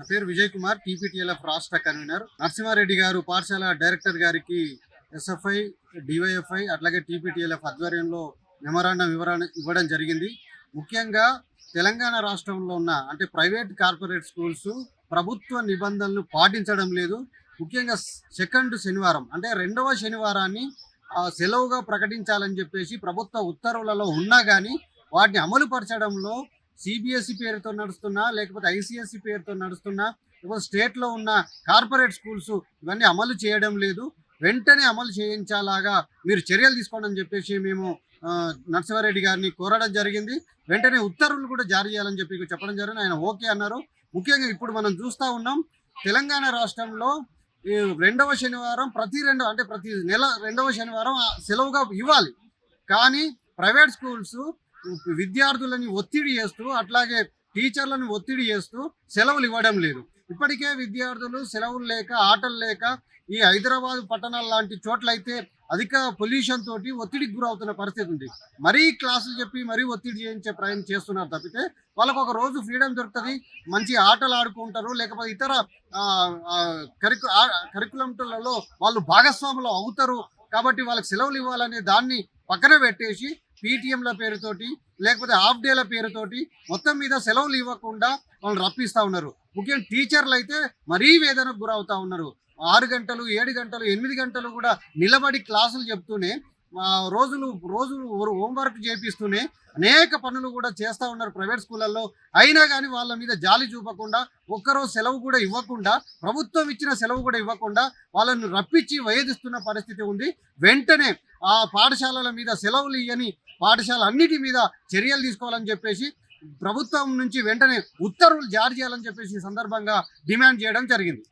నా పేరు విజయ్ కుమార్ టీపీటీఎల్ఎఫ్ రాష్ట్ర కన్వీనర్. నరసింహారెడ్డి గారు పాఠశాల డైరెక్టర్ గారికి ఎస్ఎఫ్ఐ డివైఎఫ్ఐ అట్లాగే టీపీటీఎల్ఎఫ్ ఆధ్వర్యంలో మెమరాండం వివరణ ఇవ్వడం జరిగింది. ముఖ్యంగా తెలంగాణ రాష్ట్రంలో ఉన్న అంటే ప్రైవేట్ కార్పొరేట్ స్కూల్స్ ప్రభుత్వ నిబంధనలు పాటించడం లేదు. ముఖ్యంగా సెకండ్ శనివారం అంటే రెండవ శనివారాన్ని సెలవుగా ప్రకటించాలని చెప్పేసి ప్రభుత్వ ఉత్తర్వులలో ఉన్నా కానీ వాటిని అమలుపరచడంలో సిబిఎస్ఈ పేరుతో నడుస్తున్నా లేకపోతే ఐసిఎస్సి పేరుతో నడుస్తున్నా లేకపోతే స్టేట్లో ఉన్న కార్పొరేట్ స్కూల్స్ ఇవన్నీ అమలు చేయడం లేదు. వెంటనే అమలు చేయించాలాగా మీరు చర్యలు తీసుకోండి అని చెప్పేసి మేము నరసింహారెడ్డి గారిని కోరడం జరిగింది. వెంటనే ఉత్తర్వులు కూడా జారీ చేయాలని చెప్పి చెప్పడం జరిగింది. ఆయన ఓకే అన్నారు. ముఖ్యంగా ఇప్పుడు మనం చూస్తూ ఉన్నాం తెలంగాణ రాష్ట్రంలో రెండవ శనివారం ప్రతి రెండు అంటే ప్రతి నెల రెండవ శనివారం సెలవుగా ఇవ్వాలి. కానీ ప్రైవేట్ స్కూల్స్ విద్యార్థులని ఒత్తిడి చేస్తూ అట్లాగే టీచర్లను ఒత్తిడి చేస్తూ సెలవులు ఇవ్వడం లేదు. ఇప్పటికే విద్యార్థులు సెలవులు లేక ఆటలు లేక ఈ హైదరాబాద్ పట్టణాలు లాంటి చోట్లయితే అధిక పొల్యూషన్ తోటి ఒత్తిడికి గురవుతున్న పరిస్థితి ఉంది. మరీ క్లాసులు చెప్పి మరీ ఒత్తిడి చేయించే ప్రయత్నం చేస్తున్నారు తప్పితే వాళ్ళకు ఒక రోజు ఫ్రీడమ్ దొరుకుతుంది. మంచి ఆటలు ఆడుకుంటారు. లేకపోతే ఇతర కరికు కరికులంలలో వాళ్ళు భాగస్వాములు అవుతారు. కాబట్టి వాళ్ళకి సెలవులు ఇవ్వాలనే దాన్ని పక్కన పెట్టేసి పీటీఎంల పేరుతోటి లేకపోతే హాఫ్ డేల పేరుతోటి మొత్తం మీద సెలవులు ఇవ్వకుండా వాళ్ళు రప్పిస్తూ ఉన్నారు. ముఖ్యంగా టీచర్లు అయితే మరీ వేదనకు గురవుతూ ఉన్నారు. ఆరు గంటలు ఏడు గంటలు ఎనిమిది గంటలు కూడా నిలబడి క్లాసులు చెప్తూనే రోజులు రోజులు హోంవర్క్ చేపిస్తూనే అనేక పనులు కూడా చేస్తూ ఉన్నారు ప్రైవేట్ స్కూళ్ళల్లో. అయినా కానీ వాళ్ళ మీద జాలి చూపకుండా ఒక్కరోజు సెలవు కూడా ఇవ్వకుండా ప్రభుత్వం ఇచ్చిన సెలవు కూడా ఇవ్వకుండా వాళ్ళను రప్పించి వేధిస్తున్న పరిస్థితి ఉంది. వెంటనే ఆ పాఠశాలల మీద సెలవులు ఇవ్వని పాఠశాల అన్నిటి మీద చర్యలు తీసుకోవాలని చెప్పేసి ప్రభుత్వం నుంచి వెంటనే ఉత్తర్వులు జారీ చేయాలని చెప్పేసి సందర్భంగా డిమాండ్ చేయడం జరిగింది.